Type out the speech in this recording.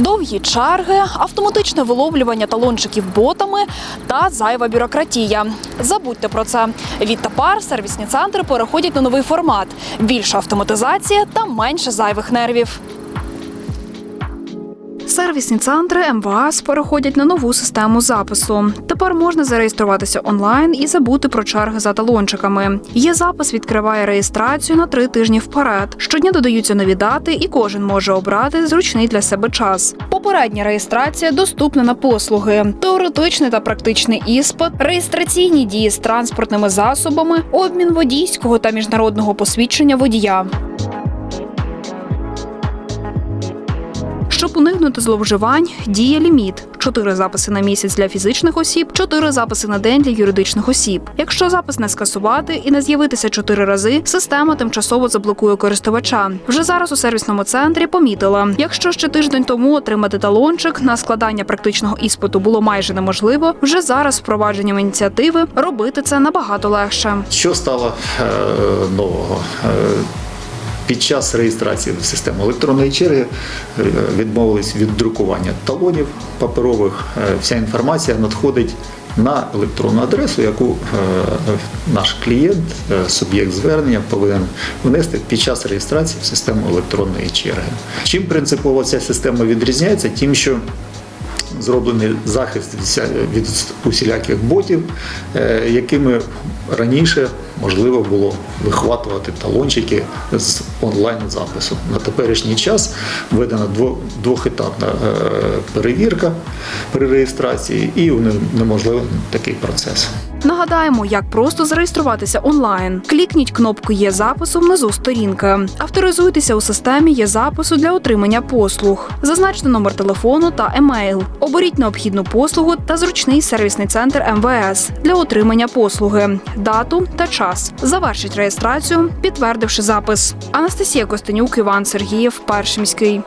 Довгі черги, автоматичне виловлювання талончиків ботами та зайва бюрократія. Забудьте про це. Відтепер сервісні центри переходять на новий формат: більша автоматизація та менше зайвих нервів. Сервісні центри МВАС переходять на нову систему запису. Тепер можна зареєструватися онлайн і забути про черги за талончиками. Є запис відкриває реєстрацію на три тижні вперед. Щодня додаються нові дати, і кожен може обрати зручний для себе час. Попередня реєстрація доступна на послуги, теоретичний та практичний іспит, реєстраційні дії з транспортними засобами, обмін водійського та міжнародного посвідчення водія. Щоб уникнути зловживань, діє ліміт: 4 записи на місяць для фізичних осіб, 4 записи на день для юридичних осіб. Якщо запис не скасувати і не з'явитися 4 рази, система тимчасово заблокує користувача. Вже зараз у сервісному центрі помітила, якщо ще тиждень тому отримати талончик на складання практичного іспиту було майже неможливо, вже зараз впровадженням ініціативи робити це набагато легше. Що стало е, нового? Е, Під час реєстрації в систему електронної черги е, відмовились від друкування талонів паперових. Е, Вся інформація надходить на електронну адресу, яку е, наш клієнт, суб'єкт звернення повинен внести під час реєстрації в систему електронної черги. Чим принципово ця система відрізняється? Тим, що зроблений захист від усіляких ботів, якими раніше можливо було вихватувати талончики з онлайн-запису. На теперішній час введена двохетапна е, перевірка при реєстрації і унеможливий такий процес. Нагадаємо, як просто зареєструватися онлайн. Клікніть кнопку Є запису внизу сторінки. Авторизуйтеся у системі Є запису для отримання послуг. Зазначте номер телефону та емейл. Оберіть необхідну послугу та зручний сервісний центр МВС для отримання послуги, дату та час. Завершіть реєстрацію, підтвердивши запис. Анастасія Костенюк, Іван Сергієв, перший міський.